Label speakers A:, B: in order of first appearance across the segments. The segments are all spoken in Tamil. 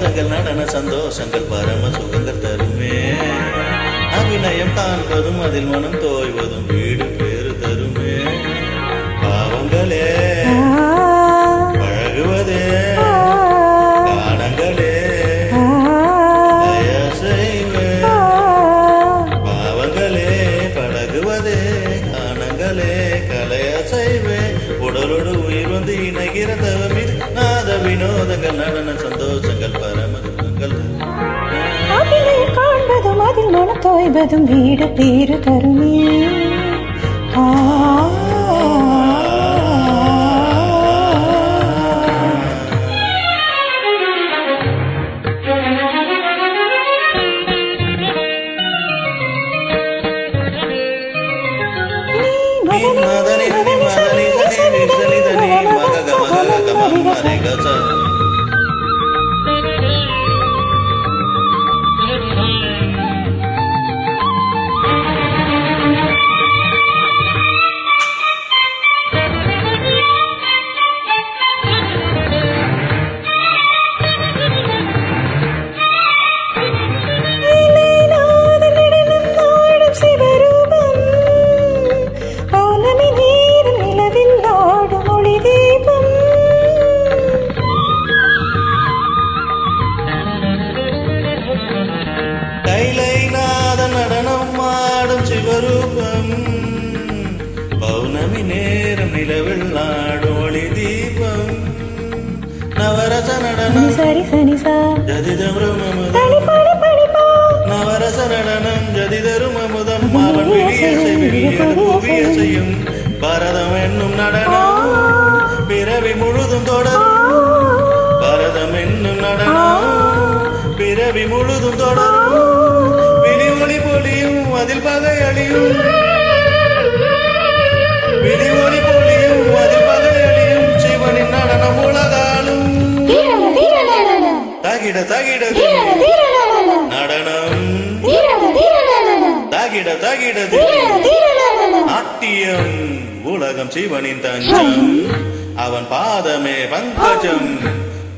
A: வினோதங்கள் நடன சந்தோஷங்கள் பரம சுகங்கள் தருமே. அபிநயம் காண்பதும் அதில் மனம் தோய்வதும் வீடு பேறு தருமே. பாவங்களே பழகுவதே காணங்களே பாவங்களே பழகுவதே காணங்களே கலைய செய்வே. உடலோடு உயிர் வந்து இணைகிற தவமில் நாத வினோதங்கள் நடன சந்தோஷங்கள் പോയതും വീട് പേര് തരുമേ
B: ആ ಮದನಿ
A: ಮದನಿ ಮದನಿ
B: ಮದನಿ ಮದನಿ ಮದನಿ
A: ಮದನಿ ಮದನಿ ಮದನಿ ಮದನಿ ಮದನಿ ಮದನಿ ಮದನಿ புவியசையும் பரதம் என்னும் நடனம் பிறவி முழுதும் தொடரும். பரதம் என்னும் நடனம் பிறவி முழுதும் தொடரும். விழி ஒளி பொழியும் அதில் பகை அழியும். தகிட நாட்டியம் உலகம் சிவனின் தஞ்சம். அவன் பாதமே பங்கஜம்.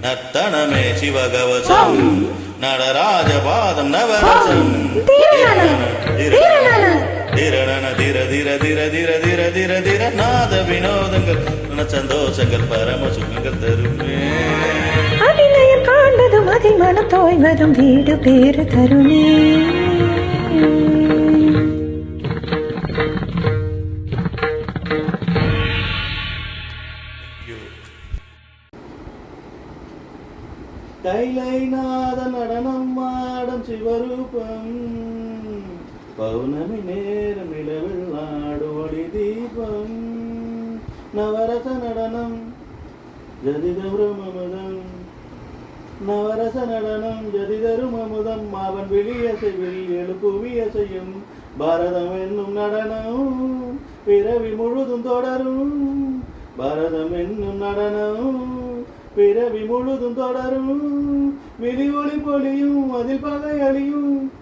A: நத்தனமே சிவகவசம். நடராஜ பாதம் நவரசம். திரணன திர திர திர திர திர திர திர நாத வினோதங்கள். சந்தோஷங்கள் பரம சுகங்கள் தருமே.
B: அபிநயம் காண்பதும் அதில் மனம் தோய்வதும் வீடு பேறு தருமே.
A: கைலை நாத நடனம் ஆடும் சிவரூபம். பௌர்ணமி நேரம் நிலவில் ஆடும் ஒளி தீபம். நவரச நடனம் ஜதிதரும் அமுதம் நவரச நடனம் ஜதிதரும் அமுதம் அவன் வெளியசைவில் எழுப்புவியசையும் பாரதம் என்னும் நடனம் பிறவி முழுதும் தொடரும். பாரதம் என்னும் நடனம் பிறவி முழுதும் தொடரும். வெளி ஒளி பொழியும் அதில் பகை அழியும்.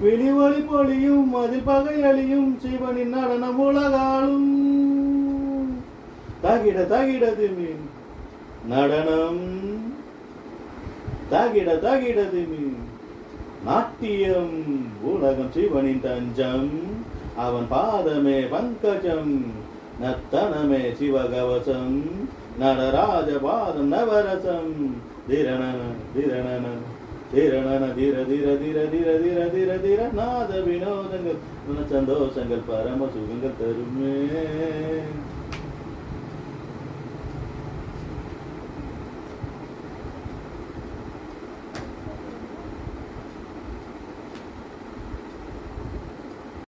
A: வெளி ஒளி பொழியும் அதில் பகை அழியும். சிவனின் நடனம் உலகாலும். தகிட தகிட மீன் நடனம். தகிட தகிட மீன் நாட்டியம். உலகம் சிவனின் தஞ்சம். அவன் பாதமே பங்கஜம். நத்தனமே சிவகவசம். நடராஜபாதம் நவரசம் திரணன திரணன திரணன தீர தீர தீர தீர தீர தீர தீர நாத வினோதங்கள் சந்தோஷங்கள் பரம சுகங்கள் தருமே.